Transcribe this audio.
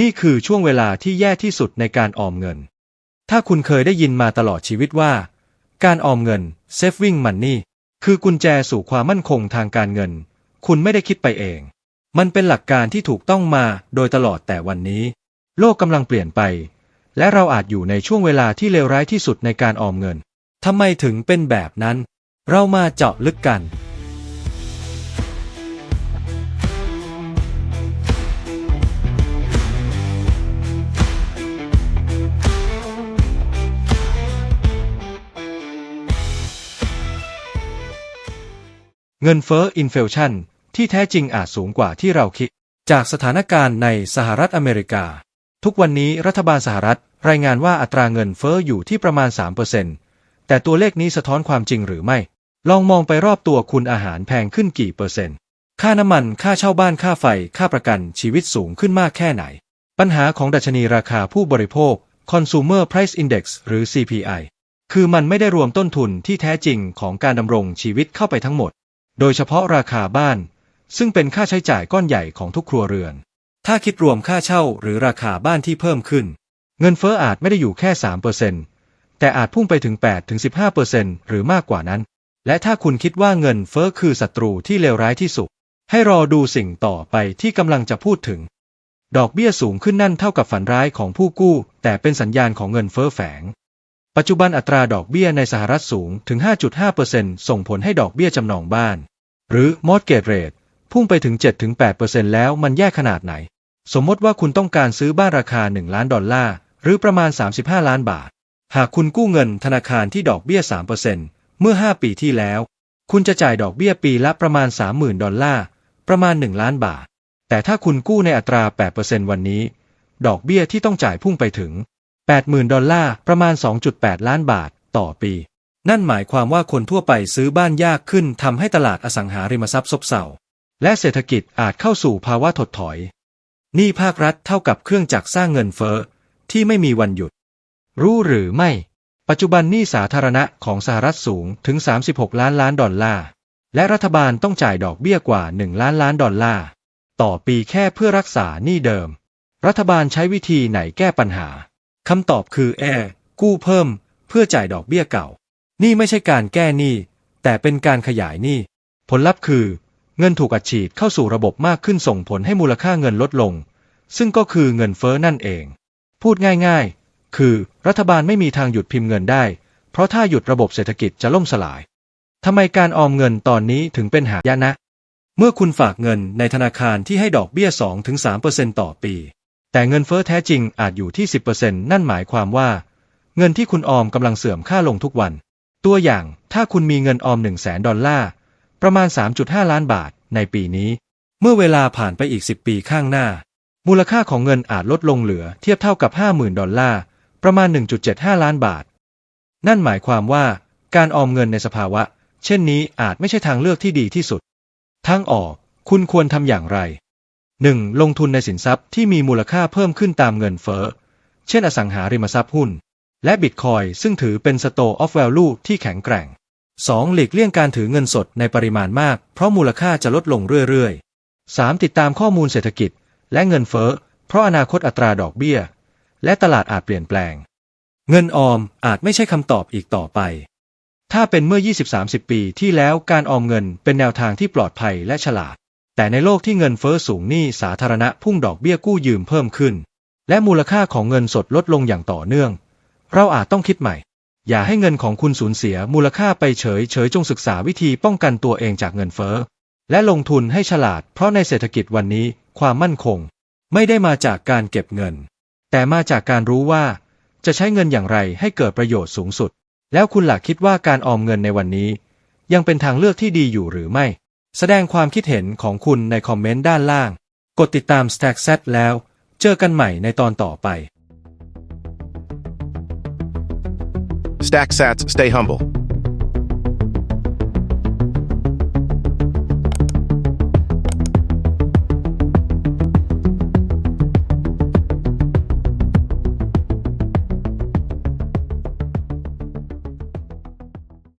นี่คือช่วงเวลาที่แย่ที่สุดในการออมเงิน ถ้าคุณเคยได้ยินมาตลอดชีวิตว่า การออมเงิน saving money คือกุญแจสู่ความมั่นคงทางการเงิน คุณไม่ได้คิดไปเอง มันเป็นหลักการที่ถูกต้องมาโดยตลอดแต่วันนี้ โลกกำลังเปลี่ยนไป และเราอาจอยู่ในช่วงเวลาที่เลวร้ายที่สุดในการออมเงินทำไมถึงเป็นแบบนั้น เรามาเจาะลึกกัน เงินเฟ้ออินเฟลชันที่แท้จริงอาจสูงกว่าที่เราคิด จากสถานการณ์ในสหรัฐอเมริกา ทุกวันนี้รัฐบาลสหรัฐรายงานว่าอัตราเงินเฟ้ออยู่ที่ประมาณ 3%แต่ตัวเลขนี้สะท้อนความจริงหรือไม่ ลองมองไปรอบตัวคุณอาหารแพงขึ้นกี่เปอร์เซ็นต์ ค่าน้ำมัน ค่าเช่าบ้าน ค่าไฟ ค่าประกัน ชีวิตสูงขึ้นมากแค่ไหน ปัญหาของดัชนีราคาผู้บริโภค Consumer Price Index หรือ CPI คือมันไม่ได้รวมต้นทุนที่แท้จริงของการดำรงชีวิตเข้าไปทั้งหมด โดยเฉพาะราคาบ้าน ซึ่งเป็นค่าใช้จ่ายก้อนใหญ่ของทุกครัวเรือน ถ้าคิดรวมค่าเช่าหรือราคาบ้านที่เพิ่มขึ้น เงินเฟ้ออาจไม่ได้อยู่แค่ 3%แต่อาจพุ่งไปถึง 8-15%หรือมากกว่านั้น และถ้าคุณคิดว่าเงินเฟ้อคือศัตรูที่เลวร้ายที่สุด ให้รอดูสิ่งต่อไปที่กำลังจะพูดถึง ดอกเบี้ยสูงขึ้นนั่นเท่ากับฝันร้ายของผู้กู้ แต่เป็นสัญญาณของเงินเฟ้อแฝง ปัจจุบันอัตราดอกเบี้ยในสหรัฐสูงถึง 5.5%ส่งผลให้ดอกเบี้ยจำนองบ้าน หรือ mortgage rate พุ่งไปถึง 7-8%แล้วมันแย่ขนาดไหน สมมติว่าคุณต้องการซื้อบ้านราคา 1 ล้านดอลลาร์ หรือประมาณ 35 ล้านบาท หากคุณกู้เงินธนาคารที่ดอกเบี้ย 3%เมื่อ 5 ปีที่แล้ว คุณจะจ่ายดอกเบี้ยปีละประมาณ 30,000 ดอลลาร์ ประมาณ 1 ล้านบาท แต่ถ้าคุณกู้ในอัตรา 8%วันนี้ ดอกเบี้ยที่ต้องจ่ายพุ่งไปถึง 80,000 ดอลลาร์ ประมาณ 2.8 ล้านบาท ต่อปี นั่นหมายความว่าคนทั่วไปซื้อบ้านยากขึ้นทำให้ตลาดอสังหาริมทรัพย์ซบเซา และเศรษฐกิจอาจเข้าสู่ภาวะถดถอยหนี้ภาครัฐเท่ากับเครื่องจักรสร้างเงินเฟ้อที่ไม่มีวันหยุด รู้หรือไม่ ปัจจุบันหนี้สาธารณะของสหรัฐสูงถึง 36 ล้านล้านดอลลาร์ และรัฐบาลต้องจ่ายดอกเบี้ยกว่า 1 ล้านล้านดอลลาร์ ต่อปีแค่เพื่อรักษาหนี้เดิม รัฐบาลใช้วิธีไหนแก้ปัญหา คำตอบคือแอกู้เพิ่ม เพื่อจ่ายดอกเบี้ยเก่า นี่ไม่ใช่การแก้หนี้ แต่เป็นการขยายหนี้ ผลลัพธ์คือ เงินถูกอัดฉีดเข้าสู่ระบบมากขึ้นส่งผลให้มูลค่าเงินลดลง ซึ่งก็คือเงินเฟ้อนั่นเอง พูดง่ายๆ คือรัฐบาลไม่มีทางหยุดพิมพ์เงินได้ เพราะถ้าหยุดระบบเศรษฐกิจจะล่มสลายทำไมการออมเงินตอนนี้ถึงเป็นหายนะ เมื่อคุณฝากเงินในธนาคารที่ให้ดอกเบี้ย 2-3%ต่อปี แต่เงินเฟ้อแท้จริงอาจอยู่ที่ 10%นั่นหมายความว่า เงินที่คุณออมกำลังเสื่อมค่าลงทุกวัน ตัวอย่างถ้าคุณมีเงินออม 1 0 0 0 0แสนดอลลาร์ ประมาณ 3.5 ล้านบาทในปีนี้ เมื่อเวลาผ่านไปอีก 10 ปีข้างหน้า มูลค่าของเงินอาจลดลงเหลือเทียบเท่ากับ 50,000 ดอลลาร์ ประมาณ 1.75 ล้านบาท นั่นหมายความว่าการออมเงินในสภาวะ เช่นนี้อาจไม่ใช่ทางเลือกที่ดีที่สุดทางออกคุณควรทำอย่างไร 1. ลงทุนในสินทรัพย์ที่มีมูลค่าเพิ่มขึ้นตามเงินเฟ้อ เช่นอสังหาริมทรัพย์หุ้น และบิตคอยซึ่งถือเป็น store of value ที่แข็งแกร่ง 2. หลีกเลี่ยงการถือเงินสดในปริมาณมาก เพราะมูลค่าจะลดลงเรื่อยๆ 3. ติดตามข้อมูลเศรษฐกิจ และเงินเฟ้อ เพราะอนาคตอัตราดอกเบี้ย และตลาดอาจเปลี่ยนแปลง เงินออมอาจไม่ใช่คำตอบอีกต่อไป ถ้าเป็นเมื่อ 20-30 ปีที่แล้วการออมเงินเป็นแนวทางที่ปลอดภัยและฉลาด แต่ในโลกที่เงินเฟ้อสูงหนี้สาธารณะพุ่งดอกเบี้ยกู้ยืมเพิ่มขึ้น และมูลค่าของเงินสดลดลงอย่างต่อเนื่อง เราอาจต้องคิดใหม่ อย่าให้เงินของคุณสูญเสียมูลค่าไปเฉยเฉยจงศึกษาวิธีป้องกันตัวเองจากเงินเฟ้อและลงทุนให้ฉลาด เพราะในเศรษฐกิจวันนี้ความมั่นคง ไม่ได้มาจากการเก็บเงิน แต่มาจากการรู้ว่า จะใช้เงินอย่างไรให้เกิดประโยชน์สูงสุด แล้วคุณหลักคิดว่าการออมเงินในวันนี้ ยังเป็นทางเลือกที่ดีอยู่หรือไม่ แสดงความคิดเห็นของคุณในคอมเมนต์ด้านล่าง กดติดตาม Stack Z แล้ว เจอกันใหม่ในตอนต่อไป Stack sats, stay humble.